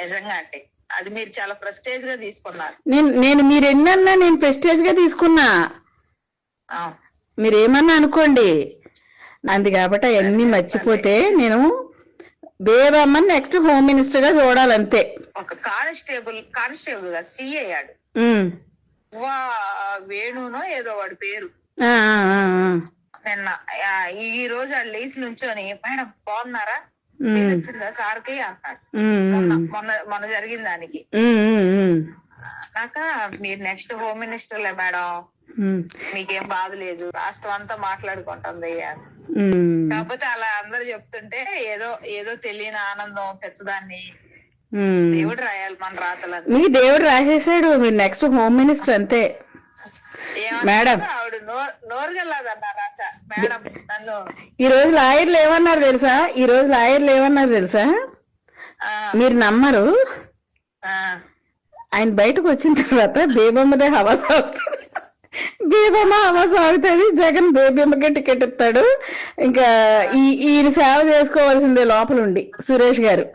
నిజంగా అంటే అది మీరు చాలా ప్రెస్టేజ్గా తీసుకున్నారు. నేను నేను మీరు ఎన్నన్నా నేను ప్రెస్టేజ్గా తీసుకున్నా. మీరు ఏమన్నా అనుకోండి. అంది కాబట్టి అవన్నీ మర్చిపోతే నేను బేబమ్మని నెక్స్ట్ హోమ్ మినిస్టర్గా చూడాలంతే. ఒక కానిస్టేబుల్ కానిస్టేబుల్గా సి అయ్యాడు. వా వేణునో ఏదో వాడి పేరు. నిన్న ఈ రోజు ఆ లేచి నుంచొని మేడం బాగున్నారా? వచ్చిందా? సార్కి అన్నాడు మొన్న మొన్న జరిగిన దానికి. నాక మీరు నెక్స్ట్ హోమ్ మినిస్టర్లే మేడం. మీకేం బాధ లేదు. రాష్ట్రం అంతా మాట్లాడుకుంటుంది కాకపోతే అలా అందరు చెప్తుంటే ఏదో ఏదో తెలియని ఆనందం పెచ్చదాన్ని. దేవుడు రాయాలి మన రాతలని మీ దేవుడు రాసేసాడు. మీరు నెక్స్ట్ హోమ్ మినిస్టర్ అంతే. మేడం. ఈ రోజు లాయర్లు ఏమన్నారు తెలుసా? ఈ రోజు లాయర్లు ఏమన్నారు తెలుసా? మీరు నమ్మరు. ఆయన బయటకు వచ్చిన తర్వాత బేబమ్మదే హవా సాగుతుంది. బేబమ్మ హవా సాగుతుంది. జగన్ బేబమ్మకే టికెట్ ఇస్తాడు. ఇంకా ఈ ఈయన సేవ చేసుకోవాల్సిందే లోపల ఉండి సురేష్ గారు.